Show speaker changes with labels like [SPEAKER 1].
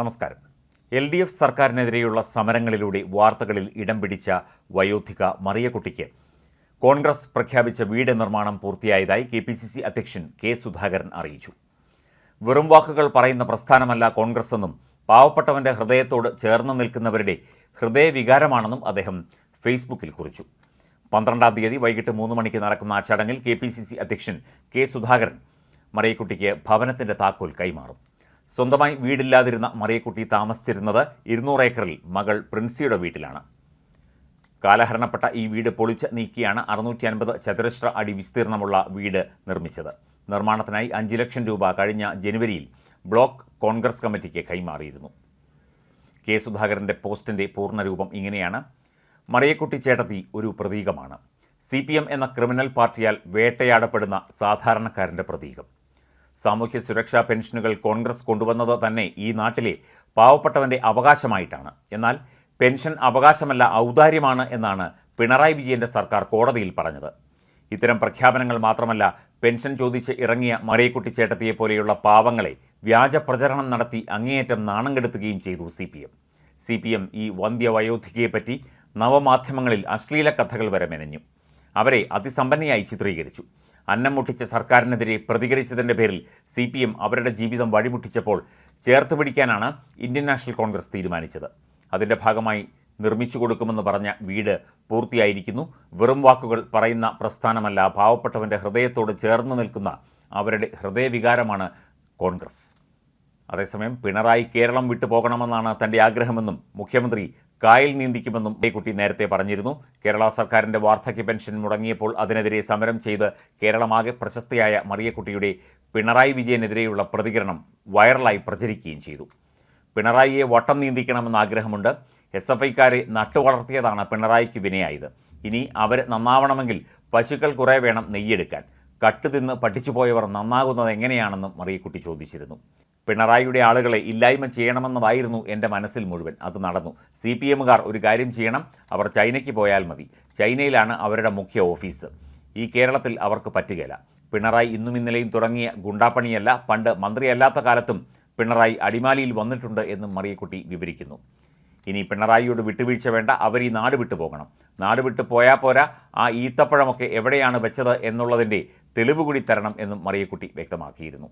[SPEAKER 1] നമസ്കാരം. L D F സർക്കാരിനെതിരെയുള്ള സമരങ്ങളിലൂടെ വാർത്തകളിൽ ഇടം പിടിച്ച വയോധിക മറിയക്കുട്ടിക്ക് കോൺഗ്രസ് പ്രഖ്യാപിച്ച വീട് നിർമ്മാണം പൂർത്തിയായതായി കെ പി സി സി അധ്യക്ഷൻ കെ സുധാകരൻ അറിയിച്ചു. വെറും വാക്കുകൾ പറയുന്ന പ്രസ്ഥാനമല്ല കോൺഗ്രസ് എന്നും പാവപ്പെട്ടവന്റെ ഹൃദയത്തോട് ചേർന്ന് നിൽക്കുന്നവരുടെ ഹൃദയവികാരമാണെന്നും അദ്ദേഹം ഫേസ്ബുക്കിൽ കുറിച്ചു. പന്ത്രണ്ടാം തീയതി വൈകിട്ട് മൂന്ന് മണിക്ക് നടക്കുന്ന ആ ചടങ്ങിൽ കെ പി സി സി അധ്യക്ഷൻ കെ സുധാകരൻ മറിയക്കുട്ടിക്ക് ഭവനത്തിന്റെ താക്കോൽ കൈമാറും. സ്വന്തമായി വീടില്ലാതിരുന്ന മറിയക്കുട്ടി താമസിച്ചിരുന്നത് ഇരുന്നൂറ് ഏക്കറിൽ മകൾ പ്രിൻസിയുടെ വീട്ടിലാണ്. കാലഹരണപ്പെട്ട ഈ വീട് പൊളിച്ച് നീക്കിയാണ് അറുന്നൂറ്റി അൻപത് ചതുരശ്ര അടി വിസ്തീർണമുള്ള വീട് നിർമ്മിച്ചത്. നിർമ്മാണത്തിനായി അഞ്ച് ലക്ഷം രൂപ കഴിഞ്ഞ ജനുവരിയിൽ ബ്ലോക്ക് കോൺഗ്രസ് കമ്മിറ്റിക്ക് കൈമാറിയിരുന്നു. കെ സുധാകരന്റെ പോസ്റ്റിന്റെ പൂർണരൂപം ഇങ്ങനെയാണ്. മറിയക്കുട്ടി ചേട്ടത്തി ഒരു പ്രതീകമാണ്. സി എന്ന ക്രിമിനൽ പാർട്ടിയാൽ വേട്ടയാടപ്പെടുന്ന സാധാരണക്കാരന്റെ പ്രതീകം. സാമൂഹ്യ സുരക്ഷാ പെൻഷനുകൾ കോൺഗ്രസ് കൊണ്ടുവന്നത് തന്നെ ഈ നാട്ടിലെ പാവപ്പെട്ടവന്റെ അവകാശമായിട്ടാണ്. എന്നാൽ പെൻഷൻ അവകാശമല്ല ഔദാര്യമാണ് എന്നാണ് പിണറായി വിജയന്റെ സർക്കാർ കോടതിയിൽ പറഞ്ഞത്. ഇത്തരം പ്രഖ്യാപനങ്ങൾ മാത്രമല്ല പെൻഷൻ ചോദിച്ച് ഇറങ്ങിയ മറിയക്കുട്ടി ചേട്ടത്തിയെ പോലെയുള്ള പാവങ്ങളെ വ്യാജ പ്രചരണം നടത്തി അങ്ങേയറ്റം നാണം കെടുത്തുകയും ചെയ്തു C P M C P M ഈ വന്ധ്യവയോധികയെപ്പറ്റി നവമാധ്യമങ്ങളിൽ അശ്ലീല കഥകൾ വരെ മെനഞ്ഞു. അവരെ അതിസമ്പന്നയായി ചിത്രീകരിച്ചു. അന്നം മുട്ടിച്ച സർക്കാരിനെതിരെ പ്രതികരിച്ചതിന്റെ പേരിൽ സി പി എം അവരുടെ ജീവിതം വഴിമുട്ടിച്ചപ്പോൾ ചേർത്ത് പിടിക്കാനാണ് ഇന്ത്യൻ നാഷണൽ കോൺഗ്രസ് തീരുമാനിച്ചത്. അതിന്റെ ഭാഗമായി നിർമ്മിച്ചു കൊടുക്കുമെന്ന് പറഞ്ഞ വീട് പൂർത്തിയായിരിക്കുന്നു. വെറും വാക്കുകൾ പറയുന്ന പ്രസ്ഥാനമല്ല. പാവപ്പെട്ടവന്റെ ഹൃദയത്തോട് ചേർന്ന് നിൽക്കുന്ന അവരുടെ ഹൃദയവികാരമാണ് കോൺഗ്രസ്. അതേസമയം പിണറായി കേരളം വിട്ടു പോകണമെന്നാണ് തന്റെ ആഗ്രഹമെന്നും മുഖ്യമന്ത്രി കായൽ നീന്തിക്കുമെന്നും കുട്ടി നേരത്തെ പറഞ്ഞിരുന്നു. കേരള സർക്കാരിന്റെ വാർദ്ധക്യ പെൻഷൻ മുടങ്ങിയപ്പോൾ അതിനെതിരെ സമരം ചെയ്ത് കേരളമാകെ പ്രശസ്തയായ മറിയക്കുട്ടിയുടെ പിണറായി വിജയനെതിരെയുള്ള പ്രതികരണം വൈറലായി പ്രചരിക്കുകയും ചെയ്തു. പിണറായിയെ വട്ടം നീന്തിക്കണമെന്ന ആഗ്രഹമുണ്ട്. എസ് എഫ് ഐക്കാരെ നട്ടുവളർത്തിയതാണ് പിണറായിക്ക് വിനയായത്. ഇനി അവർ നന്നാവണമെങ്കിൽ പശുക്കൾ കുറേ വേണം നെയ്യെടുക്കാൻ. കട്ടുതിന്ന് പഠിച്ചുപോയവർ നന്നാകുന്നത് എങ്ങനെയാണെന്നും മറിയക്കുട്ടി ചോദിച്ചിരുന്നു. പിണറായിയുടെ ആളുകളെ ഇല്ലായ്മ ചെയ്യണമെന്നതായിരുന്നു എന്റെ മനസ്സിൽ മുഴുവൻ. അത് നടന്നു. സി പി എമ്മുകാർ ഒരു കാര്യം ചെയ്യണം അവർ ചൈനയ്ക്ക് പോയാൽ മതി. ചൈനയിലാണ് അവരുടെ മുഖ്യ ഓഫീസ്. ഈ കേരളത്തിൽ അവർക്ക് പറ്റുകയില്ല. പിണറായി ഇന്നും ഇന്നലെയും തുടങ്ങിയ ഗുണ്ടാപ്പണിയല്ല പണ്ട് മന്ത്രിയല്ലാത്ത കാലത്തും പിണറായി അടിമാലിയിൽ വന്നിട്ടുണ്ട് എന്നും മറിയക്കുട്ടി വിവരിക്കുന്നു. ഇനി പിണറായിയോട് വിട്ടുവീഴ്ച വേണ്ട അവർ ഈ നാട് വിട്ടു പോകണം. നാട് വിട്ടു പോയാൽ പോരാ ആ ഈത്തപ്പഴമൊക്കെ എവിടെയാണ് വെച്ചത് എന്നുള്ളതിന്റെ തെളിവ് കൂടി തരണം എന്നും മറിയക്കുട്ടി വ്യക്തമാക്കിയിരുന്നു.